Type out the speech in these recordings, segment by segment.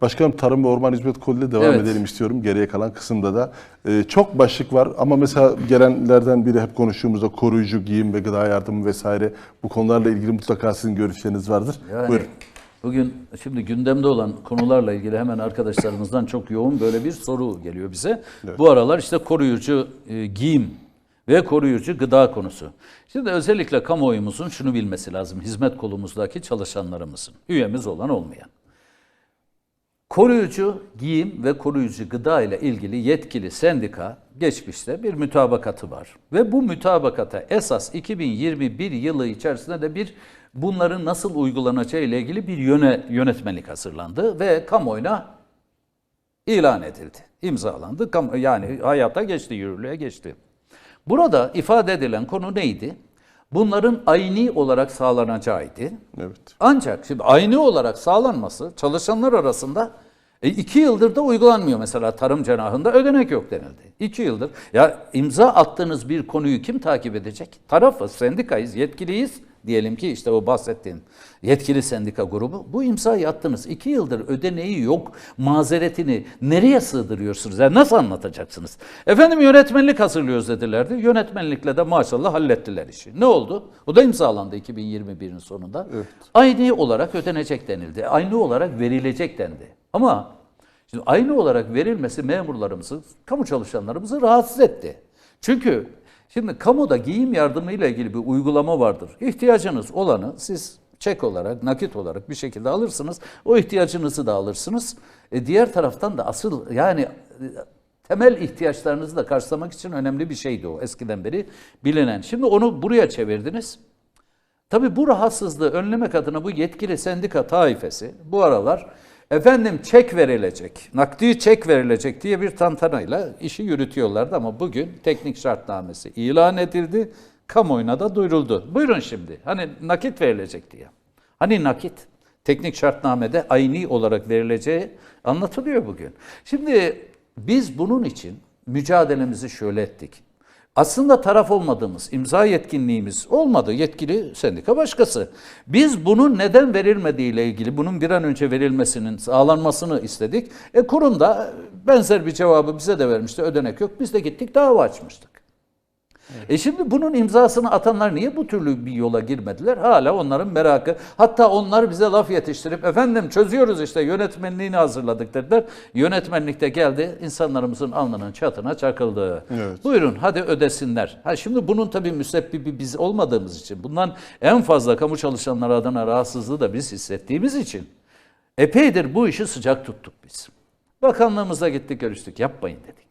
Başkanım Tarım ve Orman Hizmet Kolu'yla devam Evet. edelim istiyorum. Geriye kalan kısımda da. Ee, çok başlık var ama mesela gelenlerden biri hep konuştuğumuzda koruyucu giyim ve gıda yardımı vesaire bu konularla ilgili mutlaka sizin görüşleriniz vardır. Yani Buyurun. bugün şimdi gündemde olan konularla ilgili hemen arkadaşlarımızdan çok yoğun böyle bir soru geliyor bize. Bu aralar işte koruyucu e, giyim ve koruyucu gıda konusu. Şimdi özellikle kamuoyumuzun şunu bilmesi lazım. Hizmet kolumuzdaki çalışanlarımızın, üyemiz olan olmayan. Koruyucu giyim ve koruyucu gıda ile ilgili yetkili sendika geçmişte bir mütabakatı var. Ve bu mütabakata esas 2021 yılı içerisinde de bir bunların nasıl uygulanacağı ile ilgili bir yöne, yönetmenlik hazırlandı ve kamuoyuna ilan edildi, imzalandı. Yani hayata geçti, yürürlüğe geçti. Burada ifade edilen konu neydi? Bunların ayni olarak sağlanacağıydı. Evet. Ancak şimdi aynı olarak sağlanması çalışanlar arasında e, iki yıldır da uygulanmıyor mesela tarım cenahında ödenek yok denildi. İki yıldır. Ya imza attığınız bir konuyu kim takip edecek? Tarafız, sendikayız, yetkiliyiz. Diyelim ki işte o bahsettiğim yetkili sendika grubu. Bu imzayı attınız. iki yıldır ödeneği yok. Mazeretini nereye sığdırıyorsunuz? Yani nasıl anlatacaksınız? Efendim yönetmenlik hazırlıyoruz dedilerdi. Yönetmenlikle de maşallah hallettiler işi. Ne oldu? O da imzalandı 2021'in sonunda. Aynı olarak ödenecek denildi. Aynı olarak verilecek dendi. Ama şimdi aynı olarak verilmesi memurlarımızı, kamu çalışanlarımızı rahatsız etti. Çünkü şimdi kamuda giyim yardımı ile ilgili bir uygulama vardır. İhtiyacınız olanı siz çek olarak, nakit olarak bir şekilde alırsınız. O ihtiyacınızı da alırsınız. E diğer taraftan da asıl yani e, temel ihtiyaçlarınızı da karşılamak için önemli bir şeydi o eskiden beri bilinen. Şimdi onu buraya çevirdiniz. Tabii bu rahatsızlığı önlemek adına bu yetkili sendika taifesi bu aralar efendim çek verilecek, nakdi çek verilecek diye bir tantanayla işi yürütüyorlardı ama bugün teknik şartnamesi ilan edildi, kamuoyuna da duyuruldu. Buyurun şimdi, hani nakit verilecek diye. Hani nakit? Teknik şartnamede ayni olarak verileceği anlatılıyor bugün. Şimdi biz bunun için mücadelemizi şöyle ettik. Aslında taraf olmadığımız, imza yetkinliğimiz olmadı. Yetkili sendika başkası. Biz bunun neden verilmediği ile ilgili, bunun bir an önce verilmesinin sağlanmasını istedik. E kurum da benzer bir cevabı bize de vermişti. Ödenek yok. Biz de gittik dava açmıştık. E şimdi bunun imzasını atanlar niye bu türlü bir yola girmediler? Hala onların merakı. Hatta onlar bize laf yetiştirip efendim çözüyoruz işte yönetmenliğini hazırladık dediler. Yönetmenlikte geldi insanlarımızın alnının çatına çakıldı. Evet. Buyurun hadi ödesinler. Ha şimdi bunun tabii müsebbibi biz olmadığımız için bundan en fazla kamu çalışanları adına rahatsızlığı da biz hissettiğimiz için epeydir bu işi sıcak tuttuk biz. Bakanlığımıza gittik görüştük yapmayın dedik.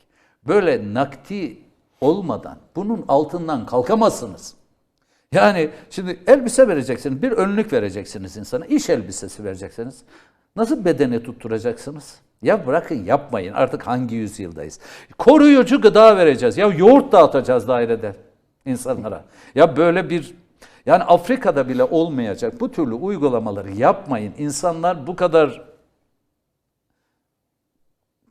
Böyle nakdi olmadan bunun altından kalkamazsınız. Yani şimdi elbise vereceksiniz, bir önlük vereceksiniz insana, iş elbisesi vereceksiniz. Nasıl bedeni tutturacaksınız? Ya bırakın yapmayın artık hangi yüzyıldayız. Koruyucu gıda vereceğiz. Ya yoğurt dağıtacağız dairede insanlara. Ya böyle bir yani Afrika'da bile olmayacak bu türlü uygulamaları yapmayın. İnsanlar bu kadar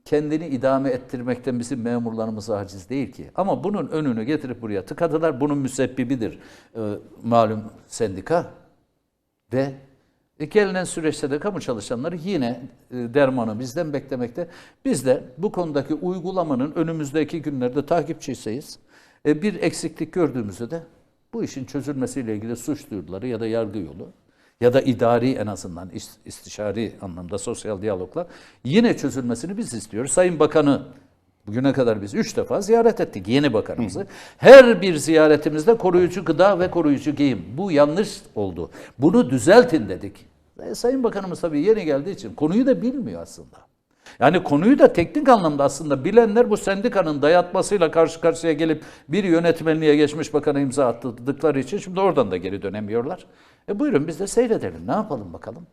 kendini idame ettirmekten bizim memurlarımız aciz değil ki. Ama bunun önünü getirip buraya tıkadılar. Bunun müsebbibidir e, malum sendika. Ve e, gelinen süreçte de kamu çalışanları yine e, dermanı bizden beklemekte. Biz de bu konudaki uygulamanın önümüzdeki günlerde takipçisiyiz. E, bir eksiklik gördüğümüzde de bu işin çözülmesiyle ilgili suç duyuruları ya da yargı yolu ya da idari en azından is- istişari anlamda sosyal diyalogla yine çözülmesini biz istiyoruz. Sayın Bakanı bugüne kadar biz üç defa ziyaret ettik yeni bakanımızı. Her bir ziyaretimizde koruyucu gıda ve koruyucu giyim. Bu yanlış oldu. Bunu düzeltin dedik. E, Sayın Bakanımız tabii yeni geldiği için konuyu da bilmiyor aslında. Yani konuyu da teknik anlamda aslında bilenler bu sendikanın dayatmasıyla karşı karşıya gelip bir yönetmenliğe geçmiş bakana imza attıkları için şimdi oradan da geri dönemiyorlar. E buyurun biz de seyredelim. Ne yapalım bakalım?